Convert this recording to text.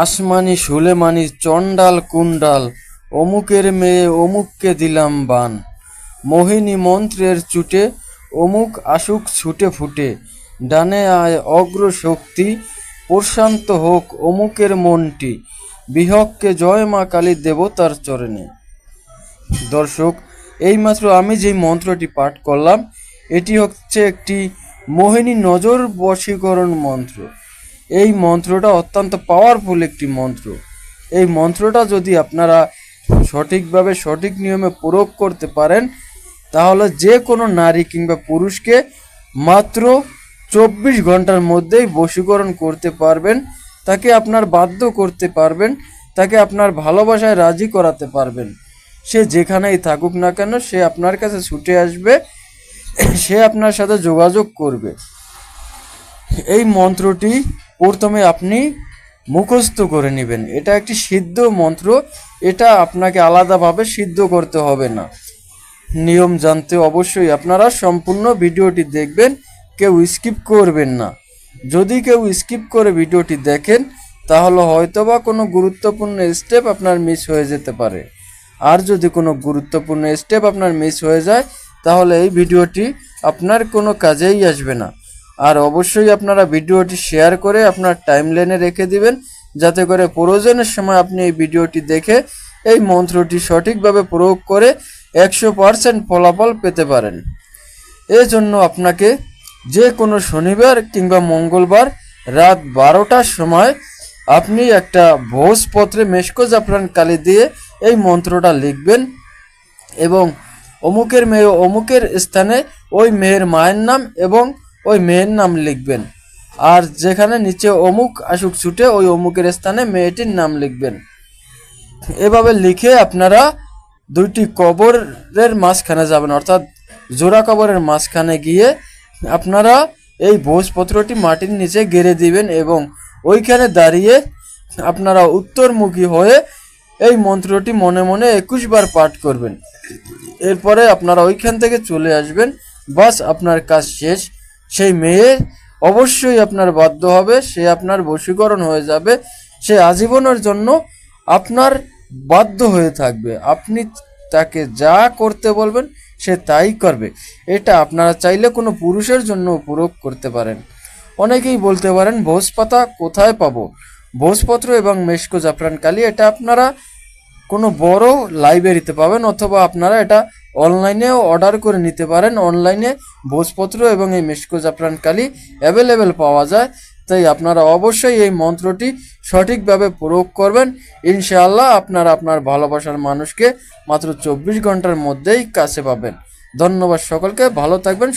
আসমানি সুলেমানি চণ্ডাল কুণ্ডাল, অমুকের মেয়ে অমুককে দিলাম বান। মোহিনী মন্ত্রের চুটে, অমুক আসুক ছুটে ফুটে। ডানে আয় অগ্র শক্তি প্রশান্ত হোক অমুকের মনটি। বিহককে জয় মা কালী দেবতার চরণে। দর্শক, এইমাত্র আমি যেই মন্ত্রটি পাঠ করলাম, এটি হচ্ছে একটি মোহিনী নজর বশীকরণ মন্ত্র। এই মন্ত্রটা অত্যন্ত পাওয়ারফুল একটি মন্ত্র। এই মন্ত্রটা যদি আপনারা সঠিকভাবে সঠিক নিয়মে প্রয়োগ করতে পারেন, তাহলে যে কোনো নারী কিংবা পুরুষকে মাত্র চব্বিশ ঘণ্টার মধ্যেই বশীকরণ করতে পারবেন, তাকে আপনার বাধ্য করতে পারবেন, তাকে আপনার ভালোবাসায় রাজি করাতে পারবেন। সে যেখানেই থাকুক না কেন, সে আপনার কাছে ছুটে আসবে, সে আপনার সাথে যোগাযোগ করবে। এই মন্ত্রটি প্রথমে আপনি মুখস্থ করে নেবেন। এটা একটি সিদ্ধ মন্ত্র, এটা আপনাকে আলাদাভাবে সিদ্ধ করতে হবে না। নিয়ম জানতে অবশ্যই আপনারা সম্পূর্ণ ভিডিওটি দেখবেন, কেউ স্কিপ করবেন না। যদি কেউ স্কিপ করে ভিডিওটি দেখেন, তাহলে হয়তোবা কোনো গুরুত্বপূর্ণ স্টেপ আপনার মিস হয়ে যেতে পারে। আর যদি কোনো গুরুত্বপূর্ণ স্টেপ আপনার মিস হয়ে যায়, তাহলে এই ভিডিওটি আপনার কোনো কাজেই আসবে না। আর অবশ্যই আপনারা ভিডিওটি শেয়ার করে আপনার টাইম টাইমলাইনে রেখে দিবেন, যাতে করে প্রয়োজনের সময় আপনি এই ভিডিওটি দেখে এই মন্ত্রটি সঠিকভাবে প্রয়োগ করে একশো পারসেন্ট ফলাফল পেতে পারেন। এজন্য আপনাকে যে কোনো শনিবার কিংবা মঙ্গলবার রাত বারোটার সময় আপনি একটা ভোজপত্রে মেশকো জাফরান কালি দিয়ে এই মন্ত্রটা লিখবেন এবং অমুকের মেয়ে অমুকের স্থানে ওই মেয়ের মায়ের নাম এবং ওই মেয়ের নাম লিখবেন। আর যেখানে নিচে অমুক আসুক ছুটে, ওই অমুকের স্থানে মেয়েটির নাম লিখবেন। এভাবে লিখে আপনারা দুইটি কবরের মাঝখানে যাবেন, অর্থাৎ জোড়া কবরের মাঝখানে গিয়ে আপনারা এই ভোজপত্রটি মাটির নিচে গেড়ে দিবেন এবং ওইখানে দাঁড়িয়ে আপনারা উত্তরমুখী হয়ে এই মন্ত্রটি মনে মনে একুশ বার পাঠ করবেন। এরপরে আপনারা ওইখান থেকে চলে আসবেন। বাস আপনার কাজ শেষ। সেই মেয়ে অবশ্যই আপনার বাধ্য হবে, সে আপনার বশীকরণ হয়ে যাবে, সে আজীবনের জন্য আপনার বাধ্য হয়ে থাকবে। আপনি তাকে যা করতে বলবেন, সে তাই করবে। এটা আপনারা চাইলে কোনো পুরুষের জন্য প্রয়োগ করতে পারেন। অনেকেই বলতে পারেন, ভোজপাতা কোথায় পাবো? ভোজপত্র এবং মেশকো জাফরান কালি, এটা আপনারা কোনো বড় লাইব্রেরিতে পাবেন অথবা আপনারা এটা অনলাইনেও অর্ডার করে নিতে পারেন। অনলাইনে ভোজপত্র এবং এই মেশকো জাফরান কালি অ্যাভেলেবেল পাওয়া যায়। তাই আপনারা অবশ্যই এই মন্ত্রটি সঠিকভাবে প্রয়োগ করবেন। ইনশাআল্লাহ আপনারা আপনার ভালোবাসার মানুষকে মাত্র চব্বিশ ঘণ্টার মধ্যেই কাছে পাবেন। ধন্যবাদ সকলকে, ভালো থাকবেন